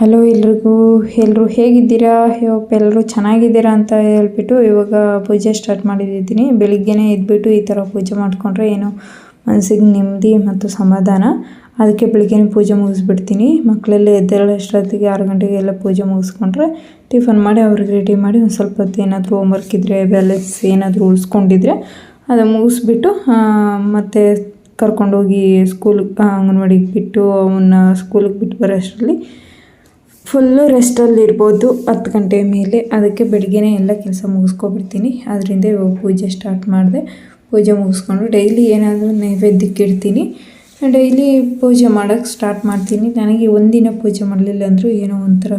Hello ಎಲ್ರಿಗೂ. ಎಲ್ಲರೂ ಹೇಗಿದ್ದೀರಾ? ಹೋಪ್ ಎಲ್ಲರೂ ಚೆನ್ನಾಗಿದ್ದೀರಾ ಅಂತ ಹೇಳ್ಬಿಟ್ಟು ಇವಾಗ ಪೂಜೆ ಸ್ಟಾರ್ಟ್ ಮಾಡಿದ್ದೀನಿ ಬೆಳಿಗ್ಗೆನೇ ಇದ್ಬಿಟ್ಟು ಈ ಥರ ಪೂಜೆ ಮಾಡಿಕೊಂಡ್ರೆ ಏನೋ ಮನಸ್ಸಿಗೆ ನೆಮ್ಮದಿ ಮತ್ತು ಸಮಾಧಾನ. ಅದಕ್ಕೆ ಬೆಳಿಗ್ಗೆನೇ ಪೂಜೆ ಮುಗಿಸ್ಬಿಡ್ತೀನಿ. ಮಕ್ಕಳೆಲ್ಲ ಎದ್ದೇಳೋಷ್ಟೊತ್ತಿಗೆ ಆರು ಗಂಟೆಗೆ ಎಲ್ಲ ಪೂಜೆ ಮುಗಿಸ್ಕೊಂಡ್ರೆ ಟಿಫನ್ ಮಾಡಿ ಅವ್ರಿಗೆ ರೆಡಿ ಮಾಡಿ ಒಂದು ಸ್ವಲ್ಪ ಹೊತ್ತು ಏನಾದರೂ ಹೋಮ್ವರ್ಕ್ ಇದ್ದರೆ ಬ್ಯಾಲೆನ್ಸ್ ಏನಾದರೂ ಉಳಿಸ್ಕೊಂಡಿದ್ರೆ ಅದು ಮುಗಿಸ್ಬಿಟ್ಟು ಮತ್ತು ಕರ್ಕೊಂಡೋಗಿ ಸ್ಕೂಲ್ ಅಂಗನವಾಡಿಗೆ ಬಿಟ್ಟು ಅವನ್ನ ಸ್ಕೂಲಿಗೆ ಬಿಟ್ಟು ಬರೋಷ್ಟರಲ್ಲಿ ಫುಲ್ಲು ರೆಸ್ಟಲ್ಲಿರ್ಬೋದು ಹತ್ತು ಗಂಟೆ ಮೇಲೆ. ಅದಕ್ಕೆ ಬೆಳಗ್ಗೆನೇ ಎಲ್ಲ ಕೆಲಸ ಮುಗಿಸ್ಕೊಬಿಡ್ತೀನಿ. ಅದರಿಂದ ಇವಾಗ ಪೂಜೆ ಸ್ಟಾರ್ಟ್ ಮಾಡಿದೆ. ಪೂಜೆ ಮುಗಿಸ್ಕೊಂಡು ಡೈಲಿ ಏನಾದರೂ ನೈವೇದ್ಯಕ್ಕೆ ಇಡ್ತೀನಿ. ಡೈಲಿ ಪೂಜೆ ಮಾಡೋಕ್ಕೆ ಸ್ಟಾರ್ಟ್ ಮಾಡ್ತೀನಿ. ನನಗೆ ಒಂದಿನ ಪೂಜೆ ಮಾಡಲಿಲ್ಲ ಅಂದರೂ ಏನೋ ಒಂಥರ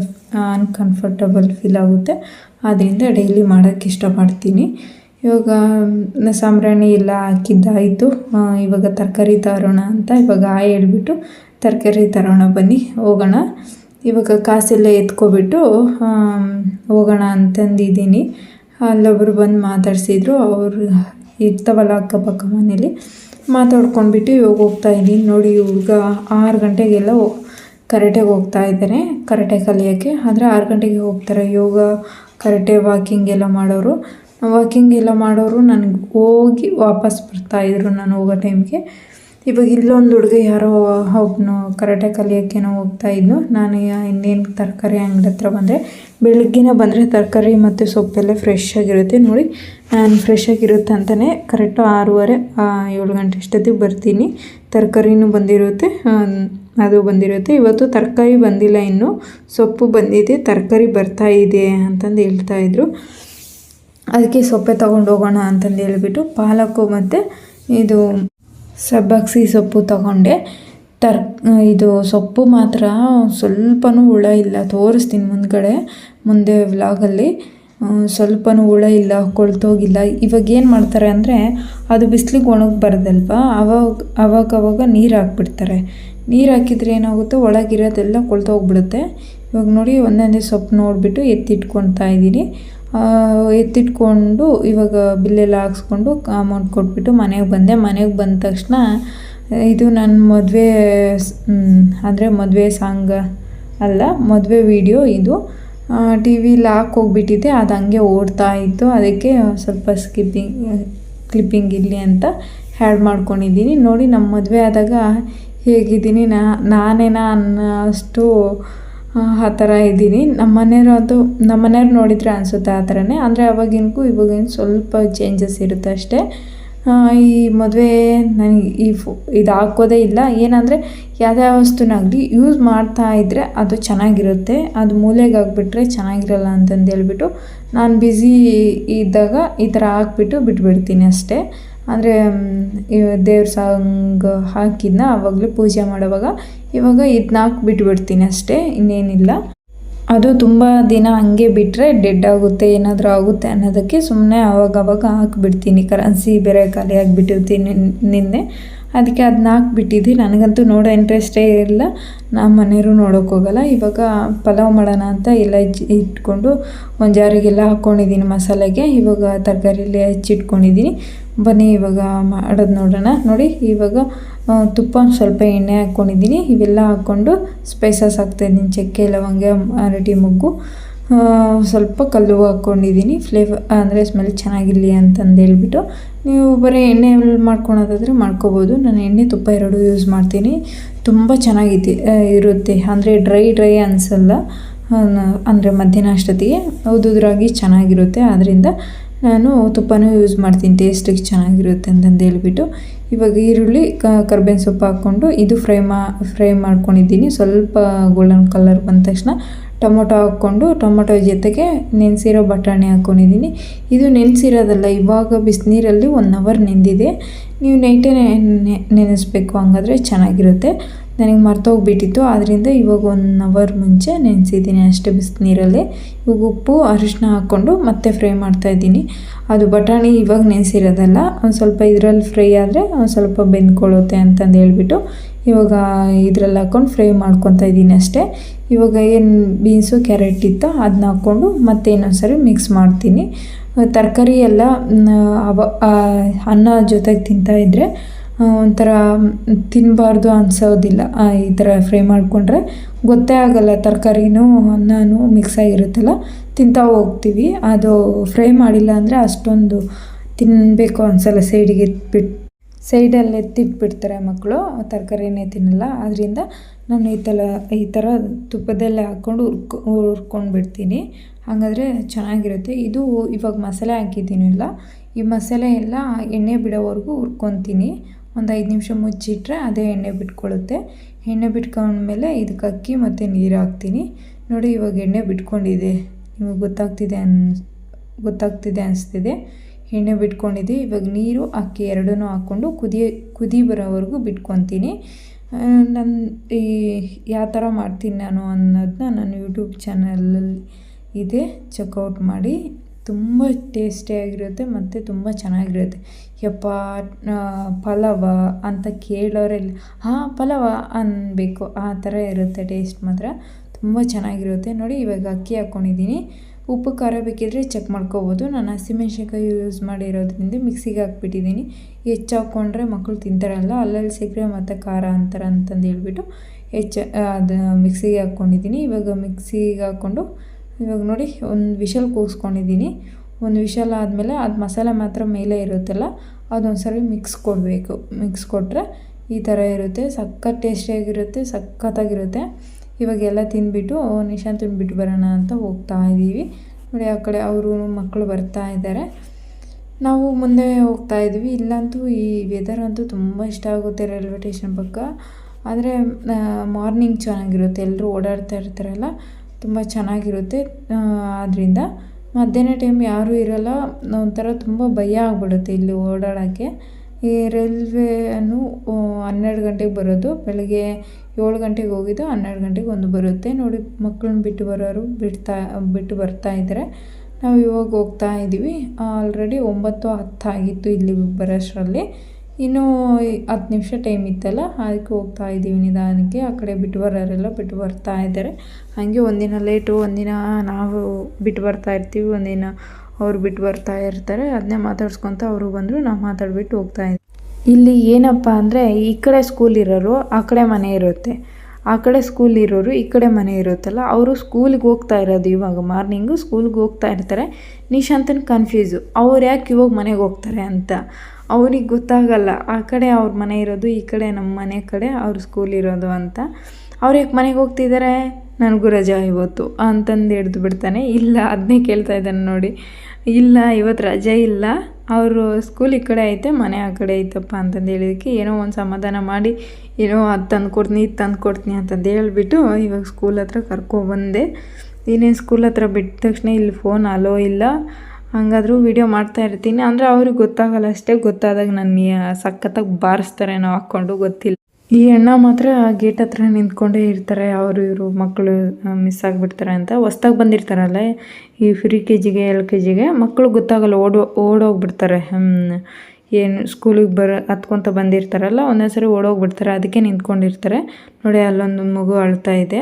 ಅನ್ಕಂಫರ್ಟಬಲ್ ಫೀಲ್ ಆಗುತ್ತೆ. ಆದ್ದರಿಂದ ಡೈಲಿ ಮಾಡೋಕ್ಕೆ ಇಷ್ಟಪಡ್ತೀನಿ. ಇವಾಗ ಸಾಂಬ್ರಾಣಿ ಎಲ್ಲ ಹಾಕಿದ್ದಾಯಿತು. ಇವಾಗ ತರಕಾರಿ ತರೋಣ ಅಂತ ಇವಾಗ ಹೇಳ್ಬಿಟ್ಟು ತರಕಾರಿ ತರೋಣ ಬನ್ನಿ, ಹೋಗೋಣ. ಇವಾಗ ಕಾಸೆಲ್ಲ ಎತ್ಕೊಬಿಟ್ಟು ಹೋಗೋಣ ಅಂತಂದಿದ್ದೀನಿ ಅಲ್ಲೊಬ್ಬರು ಬಂದು ಮಾತಾಡಿಸಿದ್ರು, ಅವರು ಇರ್ತಾವಲ್ಲ ಅಕ್ಕಪಕ್ಕ ಮನೇಲಿ. ಮಾತಾಡ್ಕೊಂಡ್ಬಿಟ್ಟು ಇವಾಗ ಹೋಗ್ತಾ ಇದ್ದೀನಿ. ನೋಡಿ ಹುಡುಗ ಆರು ಗಂಟೆಗೆಲ್ಲ ಕರೆಕ್ಟಾಗಿ ಹೋಗ್ತಾ ಇದ್ದಾರೆ. ಕರೆಟೆ ಕಲಿಯೋಕ್ಕೆ. ಆದರೆ ಆರು ಗಂಟೆಗೆ ಹೋಗ್ತಾರೆ. ಯೋಗ, ಕರೆಟೆ, ವಾಕಿಂಗ್ ಎಲ್ಲ ಮಾಡೋರು. ವಾಕಿಂಗ್ ಎಲ್ಲ ಮಾಡೋರು, ನನಗೆ ಹೋಗಿ ವಾಪಸ್ ಬರ್ತಾಯಿದ್ರು ನಾನು ಹೋಗೋ ಟೈಮ್ಗೆ. ಇವಾಗ ಇಲ್ಲೊಂದು ಹುಡುಗ ಯಾರೋ ಒಬ್ಬನು ಕರಾಟೆ ಕಲಿಯೋಕ್ಕೇನೋ ಹೋಗ್ತಾ ಇದ್ನು ನಾನು ಇನ್ನೇನು ತರಕಾರಿ ಅಂಗಡಿ ಹತ್ರ ಬಂದರೆ ಬೆಳಗ್ಗೆನೇ ಬಂದರೆ ತರಕಾರಿ ಮತ್ತು ಸೊಪ್ಪೆಲ್ಲ ಫ್ರೆಶ್ ಆಗಿರುತ್ತೆ. ನೋಡಿ, ನಾನು ಫ್ರೆಶ್ ಆಗಿರುತ್ತೆ ಅಂತಲೇ ಕರೆಕ್ಟು ಆರೂವರೆ ಏಳು ಗಂಟೆ ಅಷ್ಟೊತ್ತಿಗೆ ಬರ್ತೀನಿ. ತರಕಾರಿನೂ ಬಂದಿರುತ್ತೆ ಅದು ಬಂದಿರುತ್ತೆ. ಇವತ್ತು ತರಕಾರಿ ಬಂದಿಲ್ಲ ಇನ್ನು. ಸೊಪ್ಪು ಬಂದಿದೆ, ತರಕಾರಿ ಬರ್ತಾ ಇದೆ ಅಂತಂದು ಹೇಳ್ತಾಯಿದ್ರು ಅದಕ್ಕೆ ಸೊಪ್ಪೆ ತೊಗೊಂಡು ಹೋಗೋಣ ಅಂತಂದು ಹೇಳಿಬಿಟ್ಟು ಪಾಲಕ್ಕು ಮತ್ತು ಇದು ಸಬ್ಬಕ್ಸಿ ಸೊಪ್ಪು ತಗೊಂಡೆ. ತರ್, ಇದು ಸೊಪ್ಪು ಮಾತ್ರ ಸ್ವಲ್ಪನೂ ಹುಳ ಇಲ್ಲ. ತೋರಿಸ್ತೀನಿ ಮುಂದ್ಗಡೆ, ಮುಂದೆ ವ್ಲಾಗಲ್ಲಿ. ಸ್ವಲ್ಪನೂ ಹುಳ ಇಲ್ಲ, ಕೊಳ್ತೋಗಿಲ್ಲ. ಇವಾಗ ಏನು ಮಾಡ್ತಾರೆ ಅಂದರೆ, ಅದು ಬಿಸಿಲಿಗೆ ಒಣಗಬಾರ್ದಲ್ವ ಅವಾಗ ಅವಾಗ ಅವಾಗ ನೀರು ಹಾಕ್ಬಿಡ್ತಾರೆ. ನೀರು ಹಾಕಿದರೆ ಏನಾಗುತ್ತೆ? ಒಳಗಿರೋದೆಲ್ಲ ಕೊಳ್ತೋಗ್ಬಿಡುತ್ತೆ. ಇವಾಗ ನೋಡಿ ಒಂದೊಂದೇ ಸೊಪ್ಪು ನೋಡಿಬಿಟ್ಟು ಎತ್ತಿಟ್ಕೊತಾ ಇದ್ದೀನಿ. ಎತ್ತಿಟ್ಕೊಂಡು ಇವಾಗ ಬಿಲ್ಲೆಲ್ಲ ಹಾಕ್ಸ್ಕೊಂಡು ಅಮೌಂಟ್ ಕೊಟ್ಬಿಟ್ಟು ಮನೆಗೆ ಬಂದೆ. ಮನೆಗೆ ಬಂದ ತಕ್ಷಣ ಇದು ನನ್ನ ಮದುವೆ ಅಂದರೆ ಮದುವೆ ಸಾಂಗ್ ಅಲ್ಲ, ಮದುವೆ ವಿಡಿಯೋ ಇದು. ಟಿ ವಿಲಿ ಹಾಕೋಗ್ಬಿಟ್ಟಿದ್ದೆ ಅದು ಹಂಗೆ ಓಡ್ತಾ ಇತ್ತು. ಅದಕ್ಕೆ ಸ್ವಲ್ಪ ಸ್ಕಿಪ್ಪಿಂಗ್ ಕ್ಲಿಪ್ಪಿಂಗ್ ಇರಲಿ ಅಂತ ಹ್ಯಾಡ್ ಮಾಡ್ಕೊಂಡಿದ್ದೀನಿ. ನೋಡಿ ನಮ್ಮ ಮದುವೆ ಆದಾಗ ಹೇಗಿದ್ದೀನಿ ನಾನೇನಾ ಅನ್ನೋಷ್ಟು ಆ ಥರ ಇದ್ದೀನಿ. ನಮ್ಮ ಮನೆಯವರು ಅದು, ನಮ್ಮ ಮನೆಯವ್ರು ನೋಡಿದರೆ ಅನಿಸುತ್ತೆ ಆ ಥರನೇ. ಅಂದರೆ ಅವಾಗಿನಕ್ಕೂ ಇವಾಗಿನ ಸ್ವಲ್ಪ ಚೇಂಜಸ್ ಇರುತ್ತೆ ಅಷ್ಟೇ. ಈ ಮದುವೆ ನನಗೆ ಈ ಫು, ಇದು ಹಾಕೋದೇ ಇಲ್ಲ. ಏನಂದರೆ ಯಾವ್ಯಾವ ವಸ್ತುನಾಗಲಿ ಯೂಸ್ ಮಾಡ್ತಾ ಇದ್ದರೆ ಅದು ಚೆನ್ನಾಗಿರುತ್ತೆ. ಅದು ಮೂಲೆಗೆ ಹಾಕ್ಬಿಟ್ರೆ ಚೆನ್ನಾಗಿರಲ್ಲ ಅಂತಂದು ಹೇಳ್ಬಿಟ್ಟು ನಾನು ಬ್ಯುಸಿ ಇದ್ದಾಗ ಈ ಥರ ಹಾಕ್ಬಿಟ್ಟು ಬಿಟ್ಬಿಡ್ತೀನಿ ಅಷ್ಟೇ. ಅಂದರೆ ದೇವ್ರ ಸಾಂಗ್ ಹಾಕಿದ್ನ ಆವಾಗಲೇ ಪೂಜೆ ಮಾಡೋವಾಗ. ಇವಾಗ ಇದನ್ನ ಹಾಕ್ಬಿಟ್ಬಿಡ್ತೀನಿ ಅಷ್ಟೇ, ಇನ್ನೇನಿಲ್ಲ. ಅದು ತುಂಬ ದಿನ ಹಂಗೆ ಬಿಟ್ಟರೆ ಡೆಡ್ ಆಗುತ್ತೆ, ಏನಾದರೂ ಆಗುತ್ತೆ ಅನ್ನೋದಕ್ಕೆ ಸುಮ್ಮನೆ ಆವಾಗವಾಗ ಹಾಕಿಬಿಡ್ತೀನಿ. ಕರೆನ್ಸಿ ಬೇರೆ ಖಾಲಿ ಆಗಿಬಿಟ್ಟಿರ್ತೀನಿ ನಿನ್ನೆ. ಅದಕ್ಕೆ ಅದನ್ನ ಹಾಕ್ಬಿಟ್ಟಿದ್ದೆ ನನಗಂತೂ ನೋಡೋ ಇಂಟ್ರೆಸ್ಟೇ ಇರಲಿಲ್ಲ. ನಮ್ಮ ಮನೆಯವರು ನೋಡೋಕೆ ಹೋಗಲ್ಲ. ಇವಾಗ ಪಲಾವ್ ಮಾಡೋಣ ಅಂತ ಎಲ್ಲ ಇಟ್ಕೊಂಡು ಒಂದು ಜಾರಿಗೆಲ್ಲ ಹಾಕ್ಕೊಂಡಿದ್ದೀನಿ ಮಸಾಲೆಗೆ. ಇವಾಗ ತರಕಾರಿಯಲ್ಲಿ ಹೆಚ್ಚಿಟ್ಕೊಂಡಿದ್ದೀನಿ. ಬನ್ನಿ, ಇವಾಗ ಮಾಡೋದು ನೋಡೋಣ. ನೋಡಿ, ಇವಾಗ ತುಪ್ಪ ಸ್ವಲ್ಪ ಎಣ್ಣೆ ಹಾಕ್ಕೊಂಡಿದ್ದೀನಿ. ಇವೆಲ್ಲ ಹಾಕ್ಕೊಂಡು ಸ್ಪೈಸಸ್ ಹಾಕ್ತಾಯಿದ್ದೀನಿ ಚಕ್ಕೆ, ಲವಂಗ, ಅರಟಿ, ಮೊಗ್ಗು. ಸ್ವಲ್ಪ ಕಲ್ಲು ಹಾಕ್ಕೊಂಡಿದ್ದೀನಿ ಫ್ಲೇವರ್ ಅಂದರೆ ಸ್ಮೆಲ್ ಚೆನ್ನಾಗಿರಲಿ ಅಂತಂದು ಹೇಳ್ಬಿಟ್ಟು ನೀವು ಬರೀ ಎಣ್ಣೆ ಮಾಡ್ಕೊಳೋದಾದರೆ ಮಾಡ್ಕೋಬೋದು. ನಾನು ಎಣ್ಣೆ ತುಪ್ಪ ಎರಡು ಯೂಸ್ ಮಾಡ್ತೀನಿ. ತುಂಬ ಚೆನ್ನಾಗಿದೆ ಇರುತ್ತೆ. ಅಂದರೆ ಡ್ರೈ ಡ್ರೈ ಅನಿಸಲ್ಲ. ಅಂದರೆ ಮಧ್ಯಾಹ್ನ ಅಷ್ಟೊತ್ತಿಗೆ ಉದುದ್ರಾಗಿ ಚೆನ್ನಾಗಿರುತ್ತೆ. ಆದ್ದರಿಂದ ನಾನು ತುಪ್ಪನೂ ಯೂಸ್ ಮಾಡ್ತೀನಿ. ಟೇಸ್ಟಿಗೆ ಚೆನ್ನಾಗಿರುತ್ತೆ ಅಂತಂದು ಹೇಳ್ಬಿಟ್ಟು. ಇವಾಗ ಈರುಳ್ಳಿ ಕರ್ಬೇವಿನ ಸೊಪ್ಪು ಹಾಕ್ಕೊಂಡು ಇದು ಫ್ರೈ ಮಾ ಫ್ರೈ ಮಾಡ್ಕೊಂಡಿದ್ದೀನಿ. ಸ್ವಲ್ಪ ಗೋಲ್ಡನ್ ಕಲರ್ ಬಂದ ತಕ್ಷಣ ಟೊಮೊಟೊ ಹಾಕ್ಕೊಂಡು ಟೊಮೊಟೊ ಜೊತೆಗೆ ನೆನೆಸಿರೋ ಬಟಾಣಿ ಹಾಕ್ಕೊಂಡಿದ್ದೀನಿ ಇದು ನೆನೆಸಿರೋದಲ್ಲ, ಇವಾಗ ಬಿಸಿನೀರಲ್ಲಿ ಒನ್ ಅವರ್ ನೆಂದಿದೆ. ನೀವು ನೈಟೇ ನೆನೆಸ್ಬೇಕು ಹಂಗಾದ್ರೆ ಚೆನ್ನಾಗಿರುತ್ತೆ. ನನಗೆ ಮರ್ತೋಗ್ಬಿಟ್ಟಿತ್ತು ಆದ್ದರಿಂದ ಇವಾಗ ಒನ್ ಅವರ್ ಮುಂಚೆ ನೆನೆಸಿದ್ದೀನಿ ಅಷ್ಟೇ ಬಿಸಿನೀರಲ್ಲಿ. ಇವಾಗ ಉಪ್ಪು ಅರಿಶಿನ ಹಾಕ್ಕೊಂಡು ಮತ್ತೆ ಫ್ರೈ ಮಾಡ್ತಾಯಿದ್ದೀನಿ ಅದು ಬಟಾಣಿ ಇವಾಗ ನೆನೆಸಿರೋದಲ್ಲ, ಒಂದು ಸ್ವಲ್ಪ ಇದರಲ್ಲಿ ಫ್ರೈ ಆದರೆ ಒಂದು ಸ್ವಲ್ಪ ಬೆಂದ್ಕೊಳ್ಳುತ್ತೆ ಅಂತಂದು ಹೇಳ್ಬಿಟ್ಟು ಇವಾಗ ಇದ್ರಲ್ಲಿ ಹಾಕ್ಕೊಂಡು ಫ್ರೈ ಮಾಡ್ಕೊತಾ ಇದ್ದೀನಿ ಅಷ್ಟೇ. ಇವಾಗ ಏನು ಬೀನ್ಸು, ಕ್ಯಾರೆಟ್ ಇತ್ತು ಅದನ್ನ ಹಾಕ್ಕೊಂಡು ಮತ್ತೆ ಇನ್ನೊಂದ್ಸರಿ ಮಿಕ್ಸ್ ಮಾಡ್ತೀನಿ. ತರಕಾರಿ ಎಲ್ಲ ಅವ ಅನ್ನ ಜೊತೆಗೆ ತಿಂತಾಯಿದ್ರೆ ಒಂಥರ ತಿನ್ನಬಾರ್ದು ಅನ್ಸೋದಿಲ್ಲ ಈ ಥರ ಫ್ರೈ ಮಾಡಿಕೊಂಡ್ರೆ. ಗೊತ್ತೇ ಆಗಲ್ಲ, ತರಕಾರಿನೂ, ಅನ್ನನೂ ಮಿಕ್ಸ್ ಆಗಿರುತ್ತಲ್ಲ, ತಿಂತಾ ಹೋಗ್ತೀವಿ. ಅದು ಫ್ರೈ ಮಾಡಿಲ್ಲ ಅಂದರೆ ಅಷ್ಟೊಂದು ತಿನ್ನಬೇಕು ಅನ್ಸಲ್ಲ, ಸೈಡಿಗೆ ಎತ್ಬಿಟ್ಟು ಸೈಡಲ್ಲಿ ಎತ್ತಿಟ್ಬಿಡ್ತಾರೆ ಮಕ್ಕಳು ತರಕಾರಿನೇ ತಿನ್ನಲ್ಲ ಅದರಿಂದ ನಾನು ಈ ಥರ ಈ ಥರ ತುಪ್ಪದಲ್ಲೇ ಹಾಕ್ಕೊಂಡು ಹುರ್ಕೊ ಹುರ್ಕೊಂಡು ಬಿಡ್ತೀನಿ ಹಾಗಾದರೆ ಚೆನ್ನಾಗಿರುತ್ತೆ. ಇದು ಇವಾಗ ಮಸಾಲೆ ಹಾಕಿದ್ದೀನಲ್ಲ ಈ ಮಸಾಲೆ ಎಲ್ಲ ಎಣ್ಣೆ ಬಿಡೋವರೆಗೂ ಹುರ್ಕೊತೀನಿ. ಒಂದು ಐದು ನಿಮಿಷ ಮುಚ್ಚಿಟ್ರೆ ಅದೇ ಎಣ್ಣೆ ಬಿಟ್ಕೊಳ್ಳುತ್ತೆ. ಎಣ್ಣೆ ಬಿಟ್ಕೊಂಡ್ಮೇಲೆ ಇದಕ್ಕೆ ಅಕ್ಕಿ ಮತ್ತು ನೀರು ಹಾಕ್ತೀನಿ. ನೋಡಿ ಇವಾಗ ಎಣ್ಣೆ ಬಿಟ್ಕೊಂಡಿದೆ. ನಿಮಗೆ ಗೊತ್ತಾಗ್ತಿದೆ ಅನ್ ಗೊತ್ತಾಗ್ತಿದೆ ಅನಿಸ್ತಿದೆ. ಎಣ್ಣೆ ಬಿಟ್ಕೊಂಡಿದ್ದೆ. ಇವಾಗ ನೀರು, ಅಕ್ಕಿ ಎರಡೂ ಹಾಕ್ಕೊಂಡು ಕುದಿ ಕುದಿ ಬರೋವರೆಗೂ ಬಿಟ್ಕೊತೀನಿ. ನನ್ನ ಈ ಯಾವ ಥರ ಮಾಡ್ತೀನಿ ನಾನು ಅನ್ನೋದನ್ನ ನನ್ನ ಯೂಟ್ಯೂಬ್ ಚಾನಲಲ್ಲಿ ಇದೆ. ಚೆಕ್ಔಟ್ ಮಾಡಿ. ತುಂಬ ಟೇಸ್ಟಿಯಾಗಿರುತ್ತೆ ಮತ್ತು ತುಂಬ ಚೆನ್ನಾಗಿರುತ್ತೆ. ಯಪ್ಪ ಪಲಾವ ಅಂತ ಕೇಳೋರೆಲ್ಲ ಹಾಂ ಪಲಾವ ಅನ್ನಬೇಕು ಆ ಥರ ಇರುತ್ತೆ ಟೇಸ್ಟ್ ಮಾತ್ರ. ತುಂಬ ಚೆನ್ನಾಗಿರುತ್ತೆ. ನೋಡಿ, ಇವಾಗ ಅಕ್ಕಿ ಹಾಕ್ಕೊಂಡಿದ್ದೀನಿ ಉಪ್ಪು, ಖಾರ ಬೇಕಿದ್ರೆ ಚೆಕ್ ಮಾಡ್ಕೋಬೋದು. ನಾನು ಹಸಿಮೆಣ್ಸಿನ್ಕಾಯಿ ಯೂಸ್ ಮಾಡಿರೋದ್ರಿಂದ ಮಿಕ್ಸಿಗೆ ಹಾಕ್ಬಿಟ್ಟಿದ್ದೀನಿ. ಹೆಚ್ಚು ಹಾಕ್ಕೊಂಡ್ರೆ ಮಕ್ಕಳು ತಿಂತಾರಲ್ಲ, ಅಲ್ಲಲ್ಲಿ ಸಿಕ್ಕರೆ ಮತ್ತು ಖಾರ ಅಂತಾರೆ ಅಂತಂದು ಹೇಳ್ಬಿಟ್ಟು ಹೆಚ್ಚು ಅದು ಮಿಕ್ಸಿಗೆ ಹಾಕ್ಕೊಂಡಿದ್ದೀನಿ ಇವಾಗ ಮಿಕ್ಸಿಗೆ ಹಾಕ್ಕೊಂಡು ಇವಾಗ ನೋಡಿ ಒಂದು ವಿಷಲ್ ಕೂಗಿಸ್ಕೊಂಡಿದ್ದೀನಿ ಒಂದು ವಿಷಲ್ ಆದಮೇಲೆ ಅದು ಮಸಾಲೆ ಮಾತ್ರ ಮೇಲೆ ಇರುತ್ತಲ್ಲ ಅದೊಂದು ಸರಿ ಮಿಕ್ಸ್ ಕೊಡಬೇಕು. ಮಿಕ್ಸ್ ಕೊಟ್ಟರೆ ಈ ಥರ ಇರುತ್ತೆ, ಸಖತ್ ಟೇಸ್ಟಿಯಾಗಿರುತ್ತೆ ಸಖತ್ತಾಗಿರುತ್ತೆ. ಇವಾಗ ಎಲ್ಲ ತಿಂದ್ಬಿಟ್ಟು ನಿಶಾಂತನ ಬಿಟ್ಟು ಬರೋಣ ಅಂತ ಹೋಗ್ತಾ ಇದ್ದೀವಿ ನೋಡಿ, ಆ ಕಡೆ ಅವರು ಮಕ್ಕಳು ಬರ್ತಾ ಇದ್ದಾರೆ. ನಾವು ಮುಂದೆ ಹೋಗ್ತಾ ಇದ್ದೀವಿ. ಇಲ್ಲಂತೂ ಈ ವೆದರ್ ಅಂತೂ ತುಂಬ ಇಷ್ಟ ಆಗುತ್ತೆ ರೈಲ್ವೆ ಸ್ಟೇಷನ್ ಪಕ್ಕ. ಆದರೆ ಮಾರ್ನಿಂಗ್ ಚೆನ್ನಾಗಿರುತ್ತೆ. ಎಲ್ಲರೂ ಓಡಾಡ್ತಾ ಇರ್ತಾರಲ್ಲ, ತುಂಬ ಚೆನ್ನಾಗಿರುತ್ತೆ. ಆದ್ದರಿಂದ ಮಧ್ಯಾಹ್ನ ಟೈಮ್ ಯಾರೂ ಇರೋಲ್ಲ. ಒಂಥರ ತುಂಬ ಭಯ ಆಗ್ಬಿಡುತ್ತೆ ಇಲ್ಲಿ ಓಡಾಡೋಕ್ಕೆ. ಈ ರೈಲ್ವೇನು ಹನ್ನೆರಡು ಗಂಟೆಗೆ ಬರೋದು, ಬೆಳಗ್ಗೆ ಏಳು ಗಂಟೆಗೆ ಹೋಗಿದ್ದು ಹನ್ನೆರಡು ಗಂಟೆಗೆ ಒಂದು ಬರುತ್ತೆ. ನೋಡಿ, ಮಕ್ಕಳನ್ನ ಬಿಟ್ಟು ಬರೋರು ಬಿಡ್ತಾ, ಬಿಟ್ಟು ಬರ್ತಾ ಇದ್ದಾರೆ. ನಾವು ಇವಾಗ ಹೋಗ್ತಾ ಇದ್ದೀವಿ. ಆಲ್ರೆಡಿ ಒಂಬತ್ತು ಹತ್ತು ಆಗಿತ್ತು ಇಲ್ಲಿ ಬರೋಷ್ಟರಲ್ಲಿ. ಇನ್ನೂ ಹತ್ತು ನಿಮಿಷ ಟೈಮ್ ಇತ್ತಲ್ಲ, ಅದಕ್ಕೆ ಹೋಗ್ತಾ ಇದ್ದೀವಿ ನಿಧಾನಕ್ಕೆ. ಆ ಕಡೆ ಬಿಟ್ಟು ಬರೋರೆಲ್ಲ ಬಿಟ್ಟು ಬರ್ತಾ ಇದ್ದಾರೆ. ಹಾಗೆ ಒಂದಿನ ಲೇಟು ಒಂದಿನ ನಾವು ಬಿಟ್ಟು ಬರ್ತಾ ಇರ್ತೀವಿ. ಒಂದಿನ ಅವ್ರು ಬಿಟ್ಟು ಬರ್ತಾ ಇರ್ತಾರೆ ಅದನ್ನೇ ಮಾತಾಡ್ಸ್ಕೊತ ಅವರು ಬಂದರು, ನಾವು ಮಾತಾಡ್ಬಿಟ್ಟು ಹೋಗ್ತಾ ಇದ್ದೆ ಇಲ್ಲಿ ಏನಪ್ಪ ಅಂದರೆ, ಈ ಕಡೆ ಸ್ಕೂಲ್ ಇರೋರು, ಆ ಕಡೆ ಮನೆ ಇರುತ್ತೆ. ಆ ಕಡೆ ಸ್ಕೂಲ್ ಇರೋರು, ಈ ಕಡೆ ಮನೆ ಇರುತ್ತಲ್ಲ, ಅವರು ಸ್ಕೂಲಿಗೆ ಹೋಗ್ತಾ ಇರೋದು ಇವಾಗ. ಮಾರ್ನಿಂಗು ಸ್ಕೂಲ್ಗೆ ಹೋಗ್ತಾ ಇರ್ತಾರೆ. ನಿಶಾಂತನ ಕನ್ಫ್ಯೂಸು ಅವ್ರು ಯಾಕೆ ಇವಾಗ ಮನೆಗೆ ಹೋಗ್ತಾರೆ ಅಂತ. ಅವ್ರಿಗೆ ಗೊತ್ತಾಗಲ್ಲ. ಆ ಕಡೆ ಅವ್ರ ಮನೆ ಇರೋದು, ಈ ಕಡೆ ನಮ್ಮ ಮನೆ ಕಡೆ ಅವ್ರ ಸ್ಕೂಲ್ ಇರೋದು ಅಂತ. ಅವ್ರು ಯಾಕೆ ಮನೆಗೆ ಹೋಗ್ತಿದ್ದಾರೆ ನನಗೂ ರಜಾ ಇವತ್ತು ಅಂತಂದು ಹಿಡ್ದು ಬಿಡ್ತಾನೆ. ಇಲ್ಲ ಅದನ್ನೇ ಕೇಳ್ತಾ ಇದ್ದಾನೆ ನೋಡಿ. ಇಲ್ಲ ಇವತ್ತು ರಜೆ ಇಲ್ಲ. ಅವರು ಸ್ಕೂಲ್ ಈ ಕಡೆ ಐತೆ, ಮನೆ ಆ ಕಡೆ ಐತಪ್ಪ ಅಂತಂದು ಹೇಳಿದಕ್ಕೆ ಏನೋ ಒಂದು ಸಮಾಧಾನ ಮಾಡಿ, ಏನೋ ಅದು ತಂದು ಕೊಡ್ತೀನಿ, ಇದು ತಂದು ಕೊಡ್ತೀನಿ ಅಂತಂದು ಹೇಳ್ಬಿಟ್ಟು ಇವಾಗ ಸ್ಕೂಲ್ ಹತ್ರ ಕರ್ಕೊಬಂದೆ ಇನ್ನೇನು ಸ್ಕೂಲ್ ಹತ್ರ ಬಿಟ್ಟ ತಕ್ಷಣ ಇಲ್ಲಿ ಫೋನ್ ಅಲೋ ಇಲ್ಲ. ಹಾಗಾದ್ರೂ ವೀಡಿಯೋ ಮಾಡ್ತಾ ಇರ್ತೀನಿ. ಅಂದರೆ ಅವ್ರಿಗೆ ಗೊತ್ತಾಗಲ್ಲ ಅಷ್ಟೇ, ಗೊತ್ತಾದಾಗ ನನ್ನ ಸಖತ್ತಾಗಿ ಬಾರಿಸ್ತಾರೆ, ನಾವು ಹಾಕ್ಕೊಂಡು ಗೊತ್ತಿಲ್ಲ. ಈ ಅಣ್ಣ ಮಾತ್ರ ಗೇಟ್ ಹತ್ರ ನಿಂತ್ಕೊಂಡೇ ಇರ್ತಾರೆ. ಅವರು ಇವರು ಮಕ್ಕಳು ಮಿಸ್ ಆಗಿಬಿಡ್ತಾರೆ ಅಂತ. ಹೊಸ್ದಾಗಿ ಬಂದಿರ್ತಾರಲ್ಲ, ಈ ಫ್ರೀ ಕೆ ಜಿಗೆ ಎಲ್ ಕೆ ಜಿಗೆ ಮಕ್ಕಳು ಗೊತ್ತಾಗಲ್ಲ, ಓಡೋ, ಓಡೋಗ್ಬಿಡ್ತಾರೆ. ಏನು ಸ್ಕೂಲಿಗೆ ಬರ, ಹತ್ಕೊತ ಬಂದಿರ್ತಾರಲ್ಲ, ಒಂದೊಂದ್ಸರಿ ಓಡೋಗ್ಬಿಡ್ತಾರೆ, ಅದಕ್ಕೆ ನಿಂತ್ಕೊಂಡಿರ್ತಾರೆ. ನೋಡಿ, ಅಲ್ಲೊಂದು ಮಗು ಅಳ್ತಾ ಇದೆ.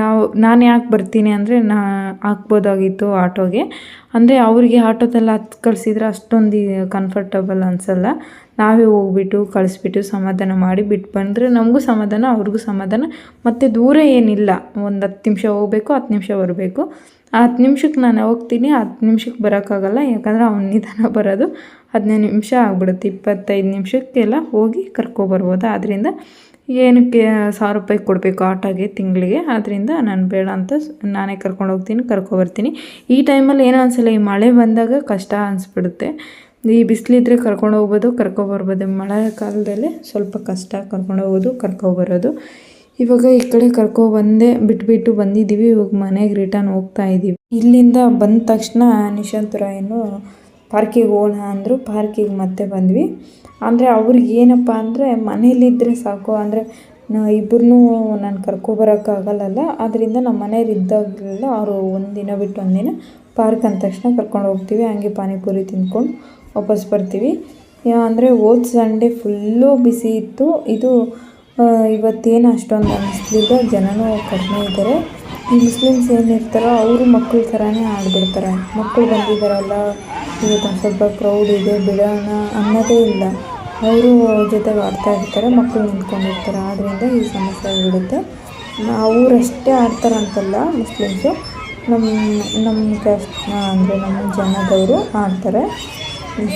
ನಾವು, ನಾನು ಯಾಕೆ ಬರ್ತೀನಿ ಅಂದರೆ ನಾ ಹಾಕ್ಬೋದಾಗಿತ್ತು ಆಟೋಗೆ. ಅಂದರೆ ಅವರಿಗೆ ಆಟೋದೆಲ್ಲ ಹತ್ತು ಕಳಿಸಿದ್ರೆ ಅಷ್ಟೊಂದು ಕಂಫರ್ಟಬಲ್ ಅನಿಸಲ್ಲ. ನಾವೇ ಹೋಗ್ಬಿಟ್ಟು ಕಳಿಸ್ಬಿಟ್ಟು ಸಮಾಧಾನ ಮಾಡಿ ಬಿಟ್ಟು ಬಂದರೆ ನಮಗೂ ಸಮಾಧಾನ, ಅವ್ರಿಗೂ ಸಮಾಧಾನ. ಮತ್ತು ದೂರ ಏನಿಲ್ಲ. ಒಂದು ಹತ್ತು ನಿಮಿಷ ಹೋಗಬೇಕು, ಹತ್ತು ನಿಮಿಷ ಬರಬೇಕು. ಆ ಹತ್ತು ನಿಮಿಷಕ್ಕೆ ನಾನು ಹೋಗ್ತೀನಿ ಹತ್ತು ನಿಮಿಷಕ್ಕೆ ಬರೋಕ್ಕಾಗಲ್ಲ. ಯಾಕಂದರೆ ಅವ್ನು ನಿಧಾನ ಬರೋದು. ಹದಿನೈದು ನಿಮಿಷ ಆಗ್ಬಿಡುತ್ತೆ, ಇಪ್ಪತ್ತೈದು ನಿಮಿಷಕ್ಕೆಲ್ಲ ಹೋಗಿ ಕರ್ಕೊಬರ್ಬೋದು ಆದ್ದರಿಂದ ಏನಕ್ಕೆ ಸಾವಿರ ರೂಪಾಯಿ ಕೊಡಬೇಕು ಆಟೋಗೆ ತಿಂಗಳಿಗೆ? ಆದ್ದರಿಂದ ನಾನು ಬೇಡ ಅಂತ ನಾನೇ ಕರ್ಕೊಂಡು ಹೋಗ್ತೀನಿ ಕರ್ಕೊಬರ್ತೀನಿ ಈ ಟೈಮಲ್ಲಿ ಏನೋ ಅನಿಸಲ್ಲ ಈ ಮಳೆ ಬಂದಾಗ ಕಷ್ಟ ಅನಿಸ್ಬಿಡುತ್ತೆ. ಈ ಬಿಸಿಲಿದ್ರೆ ಕರ್ಕೊಂಡು ಹೋಗ್ಬೋದು ಕರ್ಕೊಬರ್ಬೋದು ಮಳೆ ಕಾಲದಲ್ಲಿ ಸ್ವಲ್ಪ ಕಷ್ಟ ಕರ್ಕೊಂಡು ಹೋಗೋದು ಕರ್ಕೊಬರೋದು ಇವಾಗ ಈ ಕಡೆ ಕರ್ಕೊ ಬಂದೇ ಬಿಟ್ಬಿಟ್ಟು ಬಂದಿದ್ದೀವಿ, ಇವಾಗ ಮನೆಗೆ ರಿಟರ್ನ್ ಹೋಗ್ತಾ ಇದ್ದೀವಿ ಇಲ್ಲಿಂದ ಬಂದ ತಕ್ಷಣ ನಿಶಾಂತರಾಯನು ಪಾರ್ಕಿಗೆ ಹೋಗೋಣ ಅಂದರು ಪಾರ್ಕಿಗೆ ಮತ್ತೆ ಬಂದ್ವಿ. ಅಂದರೆ ಅವ್ರಿಗೆ ಏನಪ್ಪ ಅಂದರೆ ಮನೇಲಿದ್ದರೆ ಸಾಕು. ಅಂದರೆ ಇಬ್ಬರನ್ನೂ ನಾನು ಕರ್ಕೊಬರೋಕ್ಕಾಗಲ್ಲಲ್ಲ ಆದ್ದರಿಂದ ನಮ್ಮ ಮನೆಯವ್ರು ಇದ್ದಾಗಲೆಲ್ಲ ಅವರು ಒಂದಿನ ಬಿಟ್ಟು ಒಂದಿನ ಪಾರ್ಕ್ ಅಂದ ತಕ್ಷಣ ಕರ್ಕೊಂಡು ಹೋಗ್ತೀವಿ. ಹಂಗೆ ಪಾನಿಪುರಿ ತಿಂದ್ಕೊಂಡು ವಾಪಸ್ ಬರ್ತೀವಿ. ಅಂದರೆ ಹೋದ ಸಂಡೆ ಫುಲ್ಲು ಬಿಸಿ ಇತ್ತು. ಇದು ಇವತ್ತೇನು ಅಷ್ಟೊಂದು ಅನ್ನಿಸ್ಲಿಲ್ಲ ಜನನೂ ಕಡಿಮೆ ಇದ್ದಾರೆ ಈ ಮುಸ್ಲಿಮ್ಸ್ ಏನಿರ್ತಾರೋ ಅವರು ಮಕ್ಕಳ ಥರನೇ ಆಡ್ಬಿಡ್ತಾರೆ. ಮಕ್ಕಳು ಬಂದಿದ್ದಾರಲ್ಲ ಇವತ್ತು ಸ್ವಲ್ಪ ಕ್ರೌಡ್ ಇದೆ ಬಿಡೋಣ ಅನ್ನೋದೇ ಇಲ್ಲ. ಅವರು ಜೊತೆಗೆ ಆಡ್ತಾ ಇರ್ತಾರೆ ಮಕ್ಕಳು ನಿಂತ್ಕೊಂಡಿರ್ತಾರೆ. ಆದ್ದರಿಂದ ಈ ಸಮಸ್ಯೆ ಆಗಿಬಿಡುತ್ತೆ ಅವರಷ್ಟೇ ಆಡ್ತಾರಂತಲ್ಲ ಮುಸ್ಲಿಮ್ಸು. ನಮ್ಮ ನಮ್ಮ ಕ್ಯಾಸ್ಟ್ ಅಂದರೆ ನಮ್ಮ ಜನದವರು ಆಡ್ತಾರೆ.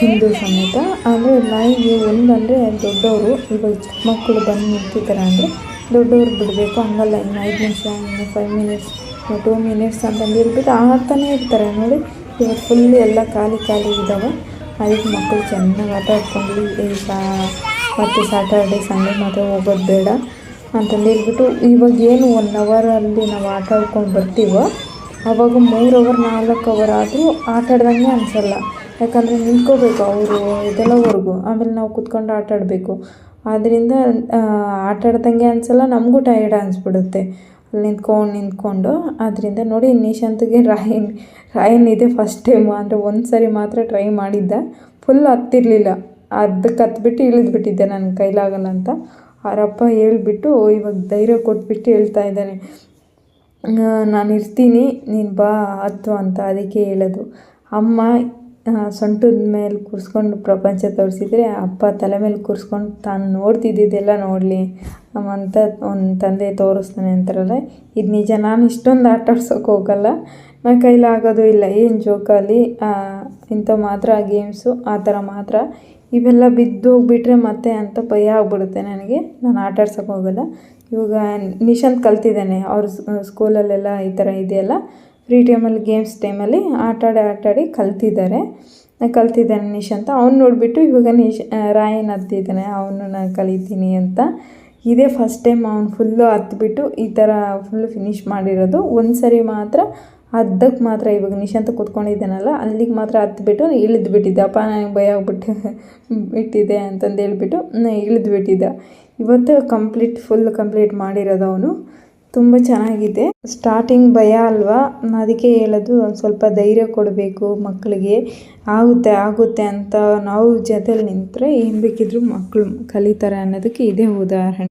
ಹಿಂದೂ ಸಮೇತ. ಅಂದರೆ ನಾಯಿಗೆ ಒಂದಂದರೆ ದೊಡ್ಡವರು, ಇವಾಗ ಚಿಕ್ಕ ಮಕ್ಕಳು ಬಂದು ನಿಂತಿದ್ದಾರೆ ಅಂದರೆ ದೊಡ್ಡವ್ರು ಬಿಡಬೇಕು. ಹಂಗಲ್ಲ, ಇನ್ನು ಐದು ನಿಮಿಷ, ಇನ್ನು ಫೈವ್ ಮಿನಿಟ್ಸ್ ಟೂ ಮಿನಿಟ್ಸ್ ಅಂತಂದು ಹೇಳ್ಬಿಟ್ಟು ಆಡ್ತಾನೇ ಇರ್ತಾರೆ. ನೋಡಿ ಇವತ್ತು ಫುಲ್ ಎಲ್ಲ ಖಾಲಿ ಖಾಲಿ ಇದ್ದಾವೆ ಅದಕ್ಕೆ ಮಕ್ಕಳು ಚೆನ್ನಾಗಿ ಆಟ ಆಡ್ಕೊಂಡು ಈ ಸಾ, ಮತ್ತು ಸ್ಯಾಟರ್ಡೆ ಸಂಡೇ ಮಾತ್ರ ಹೋಗೋದು ಬೇಡ ಅಂತಂದು ಹೇಳ್ಬಿಟ್ಟು ಇವಾಗ ಏನು ಒನ್ ಅವರಲ್ಲಿ ನಾವು ಆಟ ಆಡ್ಕೊಂಡು ಬರ್ತೀವೋ, ಅವಾಗ ಮೂರು ಅವರ್ ನಾಲ್ಕು ಅವರ್ ಆದರೂ ಆಟ ಆಡ್ದಂಗೆ ಅನಿಸಲ್ಲ. ಯಾಕಂದರೆ ನಿಂತ್ಕೋಬೇಕು ಅವರು ಇದೆಲ್ಲವರೆಗೂ. ಆಮೇಲೆ ನಾವು ಕುತ್ಕೊಂಡು ಆಟ ಆಡಬೇಕು. ಆದ್ದರಿಂದ ಆಟ ಆಡ್ದಂಗೆ ಅನಿಸಲ್ಲ, ನಮಗೂ ಟಯರ್ಡ್ ಅನಿಸ್ಬಿಡುತ್ತೆ. ನಿಂತ್ಕೊಂಡು ನಿಂತ್ಕೊಂಡು ಅದರಿಂದ ನೋಡಿ ನಿಶಾಂತ್ಗೆ ರಾಯನ್ ರಾಯನ್ ಇದೆ ಫಸ್ಟ್ ಟೈಮು ಅಂದರೆ ಒಂದು ಸರಿ ಮಾತ್ರ ಟ್ರೈ ಮಾಡಿದ್ದೆ. ಫುಲ್ ಹತ್ತಿರಲಿಲ್ಲ. ಅದಕ್ಕೆ ಹತ್ಬಿಟ್ಟು ಇಳಿದ್ಬಿಟ್ಟಿದ್ದೆ ನನ್ನ ಕೈಲಾಗಲ್ಲ ಅಂತ. ಅವರಪ್ಪ ಹೇಳ್ಬಿಟ್ಟು ಇವಾಗ ಧೈರ್ಯ ಕೊಟ್ಬಿಟ್ಟು ಹೇಳ್ತಾ ಇದ್ದಾನೆ. ನಾನು ಇರ್ತೀನಿ. ನೀನು ಬಾ ಹತ್ತು ಅಂತ ಅದಕ್ಕೆ ಹೇಳೋದು. ಅಮ್ಮ ಸೊಂಟದ ಮೇಲೆ ಕೂರಿಸ್ಕೊಂಡು ಪ್ರಪಂಚ ತೋರಿಸಿದ್ರೆ ಅಪ್ಪ ತಲೆ ಮೇಲೆ ಕೂರಿಸ್ಕೊಂಡು ತಾನು ನೋಡ್ತಿದ್ದಿದ್ದೆಲ್ಲ ನೋಡಲಿ ಅಂತ ಒಂದು ತಂದೆ ತೋರಿಸ್ತಾನೆ ಅಂತಾರಲ್ಲ, ಇದು ನಿಜ, ನಾನು ಇಷ್ಟೊಂದು ಆಟ ಆಡ್ಸೋಕೆ ಹೋಗಲ್ಲ ನನ್ನ ಕೈಲಿ ಆಗೋದು ಇಲ್ಲ, ಏನು ಜೋಕಾಲಿ ಇಂಥ ಮಾತ್ರ ಗೇಮ್ಸು ಆ ಥರ ಮಾತ್ರ, ಇವೆಲ್ಲ ಬಿದ್ದು ಹೋಗ್ಬಿಟ್ರೆ ಮತ್ತೆ ಅಂತ ಭಯ ಆಗ್ಬಿಡುತ್ತೆ ನನಗೆ, ನಾನು ಆಟ ಆಡ್ಸೋಕೆ ಹೋಗಲ್ಲ, ಇವಾಗ ನಿಶಾಂತ್ ಕಲ್ತಿದ್ದಾನೆ, ಅವ್ರ ಸ್ಕೂಲಲ್ಲೆಲ್ಲ ಈ ಥರ ಇದೆಯಲ್ಲ ಫ್ರೀ ಟೈಮಲ್ಲಿ ಗೇಮ್ಸ್ ಟೈಮಲ್ಲಿ ಆಟಾಡಿ ಆಟಾಡಿ ಕಲ್ತಿದ್ದಾರೆ. ಕಲ್ತಿದ್ದಾನೆ ನಿಶಾಂತ ಅವ್ನು ನೋಡಿಬಿಟ್ಟು ಇವಾಗ ನಿಶ್ ರಾಯನ್ ಹತ್ತಿದ್ದಾನೆ ಅವನು ನಾನು ಕಲಿತೀನಿ ಅಂತ. ಇದೇ ಫಸ್ಟ್ ಟೈಮ್ ಅವ್ನು ಫುಲ್ಲು ಹತ್ಬಿಟ್ಟು ಈ ಥರ ಫುಲ್ಲು ಫಿನಿಷ್ ಮಾಡಿರೋದು. ಒಂದು ಸರಿ ಮಾತ್ರ ಅರ್ಧಕ್ಕೆ ಮಾತ್ರ ಇವಾಗ ನಿಶಾಂತ ಕೂತ್ಕೊಂಡಿದ್ದಾನಲ್ಲ, ಅಲ್ಲಿಗೆ ಮಾತ್ರ ಹತ್ಬಿಟ್ಟು ಇಳಿದು ಬಿಟ್ಟಿದ್ದೆ ಅಪ್ಪ, ನನಗೆ ಭಯ ಆಗ್ಬಿಟ್ಟು ಬಿಟ್ಟಿದೆ ಅಂತಂದು ಹೇಳ್ಬಿಟ್ಟು ಇಳಿದು ಬಿಟ್ಟಿದ್ದ ಇವತ್ತು ಕಂಪ್ಲೀಟ್ ಫುಲ್ ಕಂಪ್ಲೀಟ್ ಮಾಡಿರೋದು ಅವನು. ತುಂಬ ಚೆನ್ನಾಗಿದೆ. ಸ್ಟಾರ್ಟಿಂಗ್ ಭಯ ಅಲ್ವಾ? ಅದಕ್ಕೆ ಹೇಳೋದು ಒಂದು ಸ್ವಲ್ಪ ಧೈರ್ಯ ಕೊಡಬೇಕು ಮಕ್ಕಳಿಗೆ ಆಗುತ್ತೆ ಆಗುತ್ತೆ ಅಂತ ನಾವು ಜೊತೆಲಿ ನಿಂತರೆ ಏನು ಬೇಕಿದ್ರು ಮಕ್ಕಳು ಕಲಿತಾರೆ ಅನ್ನೋದಕ್ಕೆ ಇದೇ ಉದಾಹರಣೆ.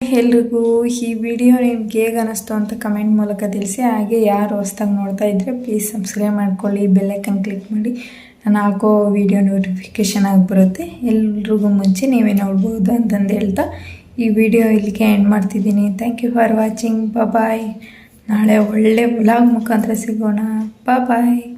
ಎಲ್ರಿಗೂ ಈ ವಿಡಿಯೋ ನಿಮ್ಗೆ ಹೇಗೆ ಅನ್ನಿಸ್ತು ಅಂತ ಕಮೆಂಟ್ ಮೂಲಕ ತಿಳಿಸಿ. ಹಾಗೆ ಯಾರು ಹೊಸ್ದಾಗಿ ನೋಡ್ತಾ ಇದ್ದರೆ ಪ್ಲೀಸ್ ಸಬ್ಸ್ಕ್ರೈಬ್ ಮಾಡ್ಕೊಳ್ಳಿ ಬೆಲ್ಲೈಕನ್ ಕ್ಲಿಕ್ ಮಾಡಿ. ನಾನು ಹಾಕೋ ವಿಡಿಯೋ ನೋಟಿಫಿಕೇಷನ್ ಆಗಿ ಬರುತ್ತೆ. ಎಲ್ರಿಗೂ ಮುಂಚೆ ನೀವೇ ನೋಡ್ಬೋದು ಅಂತಂದು ಹೇಳ್ತಾ ಈ ವಿಡಿಯೋ ಇಲ್ಲಿಗೆ ಎಂಡ್ ಮಾಡ್ತಿದ್ದೀನಿ. Thank you for watching bye ನಾಳೆ ಒಳ್ಳೆ ವ್ಲಾಗ್ ಮುಖಾಂತರ ಸಿಗೋಣ. ಬಾಯ್